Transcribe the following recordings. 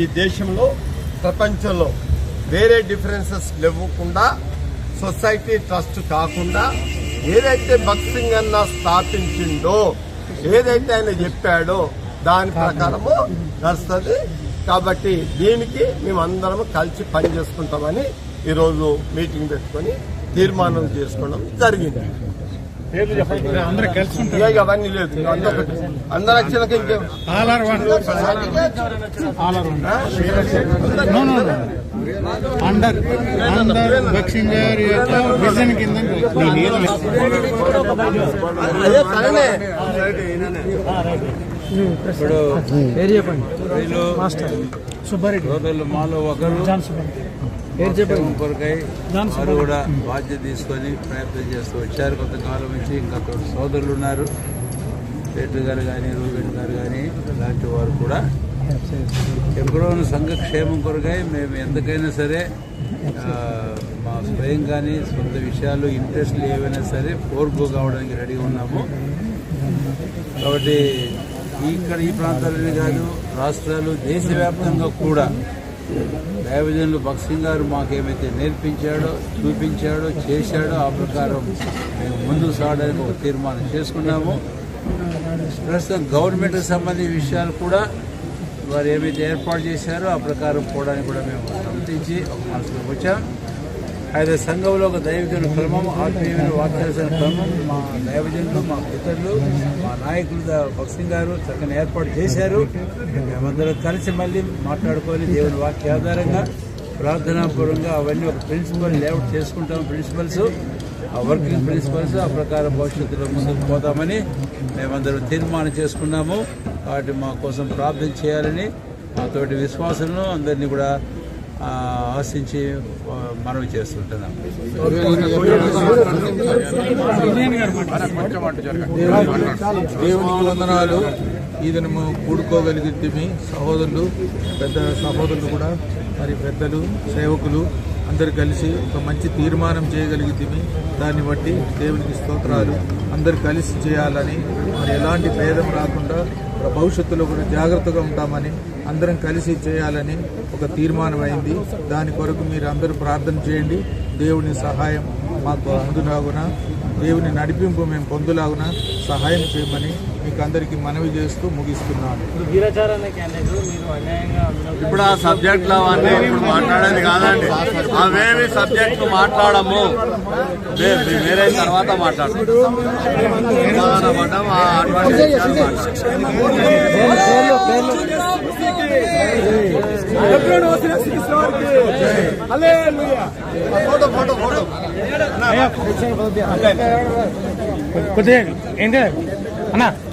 ఈ దేశంలో ప్రపంచంలో వేరే డిఫరెన్సెస్ లేవకుండా సొసైటీ ట్రస్ట్ కాకుండా ఏదైతే బక్సింగ్ అన్న స్థాపించిండో ఏదైతే ఆయన చెప్పాడో దాని ప్రకారము నడుస్తుంది. కాబట్టి దీనికి మేమందరం కలిసి పనిచేసుకుంటామని ఈరోజు మీటింగ్ పెట్టుకొని తీర్మానం చేసుకోవడం జరిగింది. ఇక అవన్నీ లేదు. అందరూ ఇంకే. అండర్ అండర్ యొక్క విజన్ కింద. అదే ఇప్పుడు పేరు చెప్పండి. సుబ్బారెడ్డి. మాలో ఒకరు. కొరకై వారు కూడా బాధ్యత తీసుకొని ప్రయత్నం చేస్తూ వచ్చారు. కొంతకాలం నుంచి ఇంకా సోదరులు ఉన్నారు. పేటర్ గారు కానీ రూబెన్ గారు కానీ ఇలాంటి వారు కూడా ఎప్పుడో సంఘ క్షేమం కొరకై మేము ఎంతకైనా సరే మా స్వయం కానీ సొంత విషయాలు ఇంట్రెస్ట్లు ఏవైనా సరే ఫోర్గో కావడానికి రెడీగా ఉన్నాము. కాబట్టి ఇక్కడ ఈ ప్రాంతాలనే కాదు రాష్ట్రాలు దేశవ్యాప్తంగా కూడా దైవజనులు భక్సింగ్ గారు మాకేమైతే నేర్పించాడో చూపించాడో చేశాడో ఆ ప్రకారం మేము ముందుకు సాగడానికి ఒక తీర్మానం చేసుకున్నాము. ప్రస్తుతం గవర్నమెంట్కి సంబంధించిన విషయాలు కూడా వారు ఏమైతే ఏర్పాటు చేశారో ఆ ప్రకారం పోవడానికి కూడా మేము సమ్మతించి ఒక మనసులోకి వచ్చాం. అయితే సంఘంలో ఒక దైవికమైన క్రమం ఆత్మీయమైన వాక్యాల్సిన క్రమం మా దైవజనులు మా పితరులు మా నాయకులు భక్సింగ్ గారు చక్కని ఏర్పాటు చేశారు. మేమందరం కలిసి మళ్ళీ మాట్లాడుకొని దేవుని వాక్య ఆధారంగా ప్రార్థనాపూర్వంగా అవన్నీ ఒక ప్రిన్సిపల్ లేఅవుట్ చేసుకుంటాం ప్రిన్సిపల్స్. ఆ వర్కింగ్ ప్రిన్సిపల్స్ ఆ ప్రకారం భవిష్యత్తులో ముందుకు పోతామని మేమందరం తీర్మానం చేసుకున్నాము. వాటి మా కోసం ప్రార్థన చేయాలని మా తోటి అందరినీ కూడా ఆశించి మనవి చేస్తుంటున్నాం దేవునికి వందనాలు ఈ సహోదరులు పెద్ద సహోదరులు కూడా మరి పెద్దలు సేవకులు. అందరు కలిసి ఒక మంచి తీర్మానం చేయగలిగితే దాన్ని బట్టి దేవునికి స్తోత్రాలు. అందరు కలిసి చేయాలని మరి ఎలాంటి భేదం రాకుండా భవిష్యత్తులో కూడా జాగ్రత్తగా ఉంటామని అందరం కలిసి చేయాలని ఒక తీర్మానం అయింది దాని కొరకు మీరు అందరూ ప్రార్థన చేయండి. దేవుని సహాయం మాకు అందులాగున దేవుని నడిపింపు మేము పొందులాగున సహాయం చేయమని మీకు అందరికీ మనవి చేస్తూ ముగిస్తున్నాను ఇప్పుడు ఆ సబ్జెక్టులు అవన్నీ ఇప్పుడు మాట్లాడేది కాదండి అవేమి సబ్జెక్టు మాట్లాడము వేరే తర్వాత కొద్దిగా ఏంటి అన్న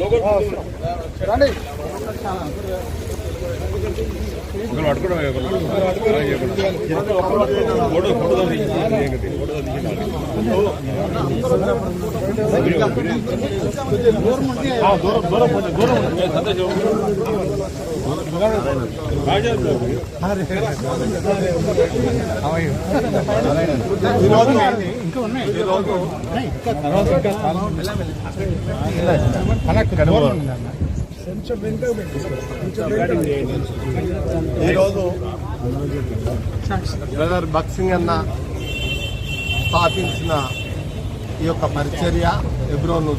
ఒక్కొక్కసారి ఒక్కొక్కసారి ఇంకా ఉన్నాయి ఈరోజు బ్రదర్ బక్సింగ్ అన్న స్థాపించిన ఈ యొక్క పరిచర్య ఎబ్రోను